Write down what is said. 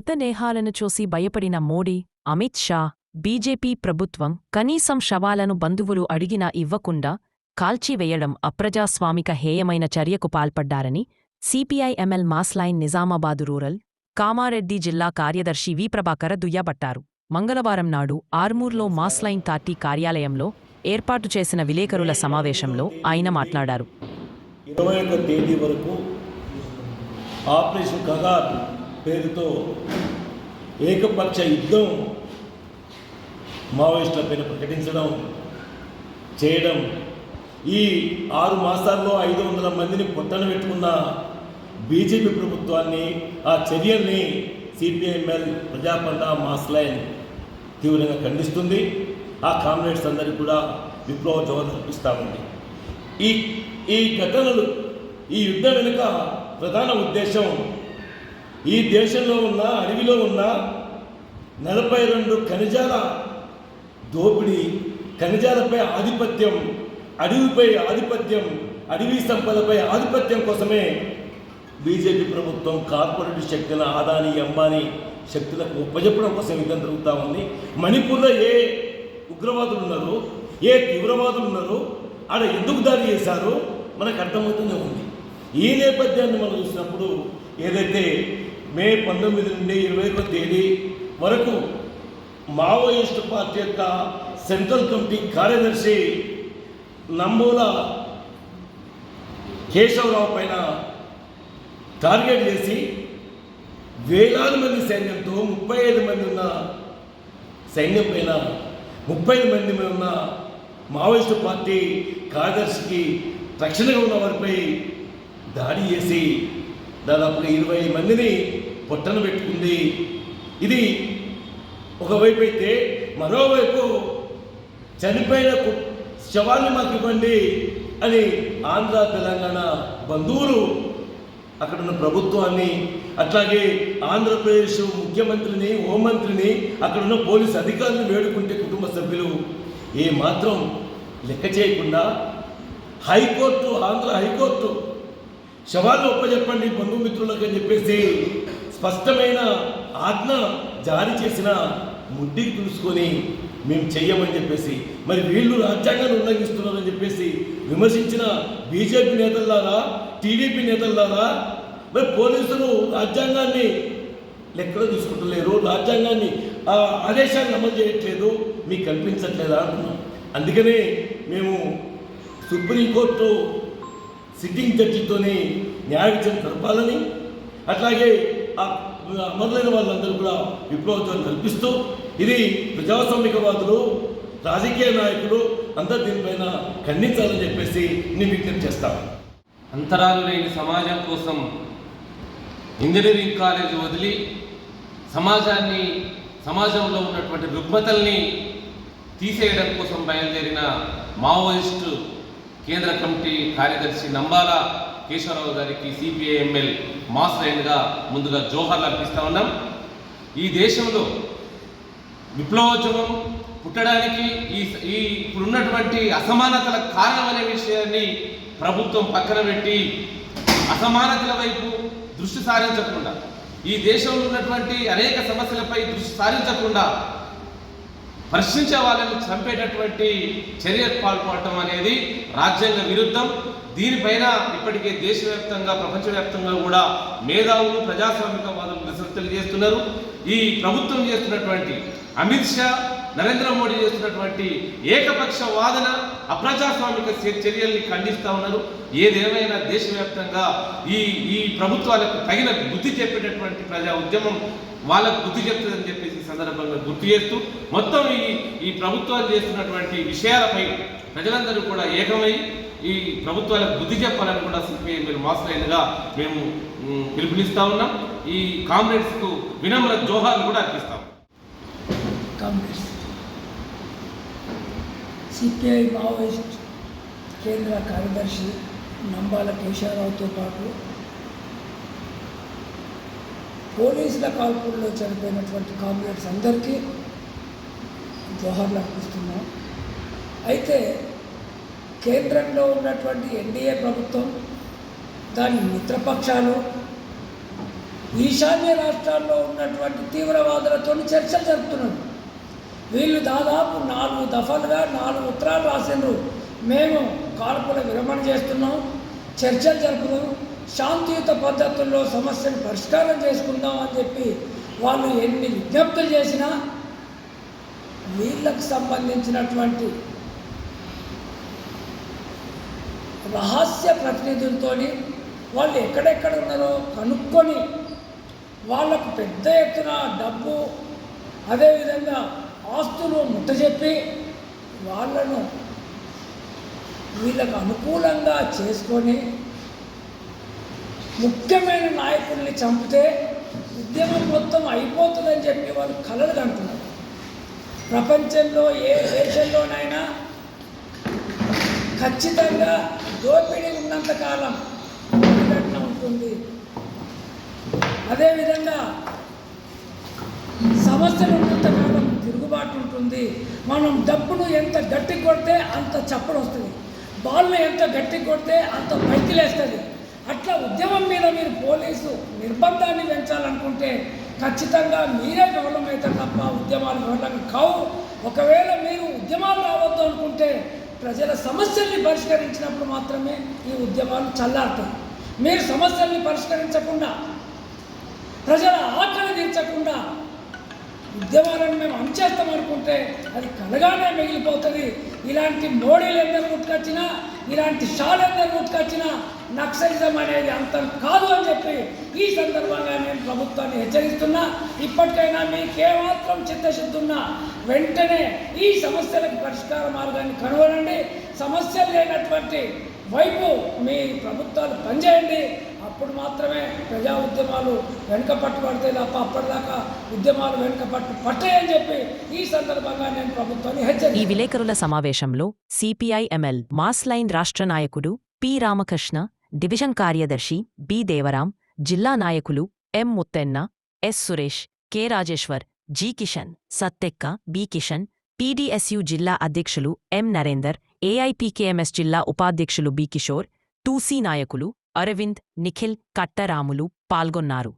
మృతదేహాలను చూసి భయపడిన మోడీ అమిత్ షా బీజేపీ ప్రభుత్వం కనీసం శవాలను బంధువులు అడిగినా ఇవ్వకుండా కాల్చివేయడం అప్రజాస్వామిక హేయమైన చర్యకు పాల్పడ్డారని CPI ML mass line Nizamabad rural Kamareddy జిల్లా కార్యదర్శి వి ప్రభాకర దుయ్యబట్టారు. మంగళవారం నాడు ఆర్మూర్లో మాస్లైన్ పార్టీ కార్యాలయంలో ఏర్పాటు చేసిన విలేకరుల సమావేశంలో ఆయన మాట్లాడారు. ఇరవై ఒక తేదీ వరకు ఆపరేషన్ కగార్ పేరుతో ఏకపక్ష యుద్ధం మావోయిస్టుల పైన ప్రకటించడం చేయడం ఈ ఆరు మాసాల్లో ఐదు వందల మందిని పొట్టన పెట్టుకున్న బీజేపీ ప్రభుత్వాన్ని ఆ చర్యల్ని సిపిఐఎంఎల్ ప్రజాపండ మాస్లైన్ తీవ్రంగా ఖండిస్తుంది. ఆ కామ్రేడ్స్ అందరికీ కూడా విప్లవ జోహర్ అర్పిస్తూ ఉంది. ఈ ఈ ఘటనలు ఈ యుద్ధం వెనుక ప్రధాన ఉద్దేశం ఈ దేశంలో ఉన్న అడవిలో ఉన్న నలభై రెండు ఖనిజాల దోపిడీ ఖనిజాలపై ఆధిపత్యం అడవిపై ఆధిపత్యం అడవి సంపదపై ఆధిపత్యం కోసమే బీజేపీ ప్రభుత్వం కార్పొరేట్ శక్తుల ఆదాని అంబానీ శక్తులకు ఉపజెప్పడం కోసం యుద్ధం జరుగుతూ ఉంది. మణిపూర్లో ఏ ఉగ్రవాదులు ఉన్నారు ఏ తీవ్రవాదులు ఉన్నారు ఆడ ఎందుకు దాడి చేశారు మనకు అర్థమవుతూనే ఉంది. ఈ నేపథ్యాన్ని మనం చూసినప్పుడు ఏదైతే మే పంతొమ్మిది నుండి ఇరవై ఒక తేదీ వరకు మావోయిస్టు పార్టీ యొక్క సెంట్రల్ కమిటీ కార్యదర్శి నంబూల కేశవరావు పైన టార్గెట్ చేసి వేలాది మంది సైన్యంతో ముప్పై ఐదు మంది ఉన్న సైన్యం పైన ముప్పై ఐదు మంది మీద ఉన్న మావోయిస్టు పార్టీ కార్యదర్శికి రక్షణగా ఉన్న వారిపై దాడి చేసి దాదాపు ఇరవై మందిని పొట్టన పెట్టుకుంది. ఇది ఒకవైపు అయితే మరోవైపు చనిపోయిన శవాన్ని మాకు ఇవ్వండి అని ఆంధ్ర తెలంగాణ బంధువులు అక్కడ ఉన్న ప్రభుత్వాన్ని అట్లాగే ఆంధ్రప్రదేశ్ ముఖ్యమంత్రిని హోంమంత్రిని అక్కడ ఉన్న పోలీసు అధికారులను వేడుకుంటే కుటుంబ సభ్యులు ఏ మాత్రం లెక్క చేయకుండా హైకోర్టు ఆంధ్ర హైకోర్టు శవాలు ఒప్పచెప్పండి బంధుమిత్రులకు అని చెప్పేసి స్పష్టమైన ఆజ్ఞ జారీ చేసిన ముడ్డికి తెలుసుకొని మేము చెయ్యమని చెప్పేసి మరి వీళ్ళు రాజ్యాంగాన్ని ఉల్లంఘిస్తున్నారని చెప్పేసి విమర్శించిన బీజేపీ నేతల్లారా టీడీపీ నేతల్లారా మరి పోలీసులు రాజ్యాంగాన్ని లెక్కలో తీసుకుంటలేరు రాజ్యాంగాన్ని ఆ ఆదేశాన్ని అమలు చేయట్లేదు మీకు కల్పించట్లేదా అంటున్నాం. అందుకనే మేము సుప్రీంకోర్టు సిట్టింగ్ జడ్జితోనే న్యాయ విచారణ జరపాలని అట్లాగే అమరులైన వాళ్ళందరూ కూడా విప్లవత్వాన్ని కల్పిస్తూ ఇది ప్రజాస్వామికవాదులు రాజకీయ నాయకులు అందరు దీనిపైన ఖండించాలని చెప్పేసి నేను విజ్ఞప్తి చేస్తాను అంతరాలు లేని సమాజం కోసం ఇంజనీరింగ్ కాలేజ్ వదిలి సమాజాన్ని సమాజంలో ఉన్నటువంటి రుగ్మతల్ని తీసేయడం కోసం బయలుదేరిన మావోయిస్టు కేంద్ర కమిటీ కార్యదర్శి నంబాల కేశవరావు గారికి సిపిఐఎంఎల్ మాస్ లైన్గా ముందుగా జోహర్లు అర్పిస్తా ఉన్నాం. ఈ దేశంలో విప్లవోద్యమం పుట్టడానికి ఈ ఈ ఇప్పుడున్నటువంటి అసమానతల కారణం అనే విషయాన్ని ప్రభుత్వం పక్కన పెట్టి అసమానతల వైపు దృష్టి సారించకుండా ఈ దేశంలో ఉన్నటువంటి అనేక సమస్యలపై దృష్టి సారించకుండా ప్రశ్నించే వాళ్ళని చంపేటటువంటి చర్యకు పాల్పడటం అనేది రాజ్యాంగ విరుద్ధం. దీనిపైన ఇప్పటికే దేశవ్యాప్తంగా ప్రపంచవ్యాప్తంగా కూడా మేధావులు ప్రజాస్వామికవాదులు నిరసన తెలియజేస్తున్నారు. ఈ ప్రభుత్వం చేస్తున్నటువంటి అమిత్ షా నరేంద్ర మోడీ చేస్తున్నటువంటి ఏకపక్ష వాదన అప్రజాస్వామిక చర్యల్ని ఖండిస్తూ ఉన్నారు. ఏదేమైనా దేశవ్యాప్తంగా ఈ ఈ ప్రభుత్వాలకు తగిన బుద్ధి చెప్పేటటువంటి ప్రజా ఉద్యమం వాళ్ళకు బుద్ధి చెప్తుందని చెప్పేసి సందర్భంగా గుర్తు చేస్తూ మొత్తం ఈ ఈ ప్రభుత్వాలు చేస్తున్నటువంటి విషయాలపై ప్రజలందరూ కూడా ఏకమై ఈ ప్రభుత్వాలకు బుద్ధి చెప్పాలని కూడా సిపిఐ మీరు మాస్టర్గా మేము పిలుపునిస్తా ఉన్నాం. ఈ కామ్రేడ్స్కు వినమ్ర జోహార్లు కూడా అర్పిస్తాం. కాంగ్రెస్ సిపిఐ మావోయిస్ట్ కేంద్ర కార్యదర్శి నంబాల కేశారావుతో పాటు పోలీసుల కాల్పుల్లో చనిపోయినటువంటి కామ్రేడ్స్ అందరికీ జోహార్లు అర్పిస్తున్నాం. అయితే కేంద్రంలో ఉన్నటువంటి ఎన్డీఏ ప్రభుత్వం దాని మిత్రపక్షాలు ఈశాన్య రాష్ట్రాల్లో ఉన్నటువంటి తీవ్రవాదులతో చర్చలు జరుపుతున్నారు. వీళ్ళు దాదాపు నాలుగు దఫలుగా నాలుగు ఉత్తరాలు రాసిండ్రు. మేము కాల్పుల విరమణ చేస్తున్నాం చర్చలు జరుపుదాం శాంతియుత పద్ధతుల్లో సమస్యను పరిష్కారం చేసుకుందాం అని చెప్పి వాళ్ళు ఎన్ని విజ్ఞప్తులు చేసినా వీళ్ళకు సంబంధించినటువంటి రహస్య ప్రతినిధులతో వాళ్ళు ఎక్కడెక్కడ ఉన్నారో కనుక్కొని వాళ్ళకు పెద్ద ఎత్తున డబ్బు అదేవిధంగా ఆస్తులు ముట్టజెప్పి వాళ్ళను వీళ్ళకు అనుకూలంగా చేసుకొని ముఖ్యమైన నాయకుల్ని చంపితే ఉద్యమం మొత్తం అయిపోతుందని చెప్పి వాళ్ళు కలలు కంటున్నారు. ప్రపంచంలో ఏ ఖచ్చితంగా దోపిడీ ఉన్నంతకాలం ప్రతిఘటన ఉంటుంది. అదేవిధంగా సమస్యలు ఉన్నంతకాలం తిరుగుబాటు ఉంటుంది. మనం డబ్బును ఎంత గట్టి కొడితే అంత చప్పుడు వస్తుంది. బాల్ను ఎంత గట్టి కొడితే అంత పైకిలేస్తుంది అట్లా ఉద్యమం మీద మీరు పోలీసు నిర్బంధాన్ని పెంచాలనుకుంటే ఖచ్చితంగా మీరే విఫలమవుతారు తప్ప ఉద్యమాలు విఫలం కావు. ఒకవేళ మీరు ఉద్యమాలు రావద్దు అనుకుంటే ప్రజల సమస్యల్ని పరిష్కరించినప్పుడు మాత్రమే ఈ ఉద్యమాలు చల్లారుతాయి. మీరు సమస్యల్ని పరిష్కరించకుండా ప్రజల ఆకలి తీర్చకుండా ఉద్యమాలను మేము అంచేస్తాం అనుకుంటే అది కలగానే మిగిలిపోతుంది. ఇలాంటి మోడీలు ఎందరు ముట్టుకొచ్చినా ఇలాంటి షాలు ఎందరు ముట్టుకొచ్చినా నక్సలిజం అనేది అంతం కాదు అని చెప్పి ఈ సందర్భంగా నేను ప్రభుత్వాన్ని హెచ్చరిస్తున్నా. ఇప్పటికైనా మీకేమాత్రం చిత్తశుద్ధి ఉన్నా వెంటనే ఈ సమస్యలకు పరిష్కార మార్గాన్ని కనుగొనండి. సమస్యలు లేనటువంటి వైపు మీ ప్రభుత్వాలు పనిచేయండి. అప్పుడు మాత్రమే ప్రజా ఉద్యమాలు వెనుక పట్టుబడితే తప్ప అప్పటిదాకా ఉద్యమాలు వెనుక పట్టు పట్టాయని చెప్పి ఈ సందర్భంగా నేను ప్రభుత్వాన్ని హెచ్చరి ఈ విలేకరుల సమావేశంలో సిపిఐఎంఎల్ మాస్ లైన్ రాష్ట్ర నాయకుడు పి రామకృష్ణ డివిజన్ కార్యదర్శి బి దేవరాం జిల్లా నాయకులు M Muttenna S Suresh K Rajeshwar G Kishan Sattekka B Kishan PDSU జిల్లా అధ్యక్షులు ఎం నరేందర్ ఏఐపీకేఎంఎస్ జిల్లా ఉపాధ్యక్షులు బి కిషోర్ టూసీ నాయకులు అరవింద్ నిఖిల్ కట్టరాములు పాల్గొన్నారు.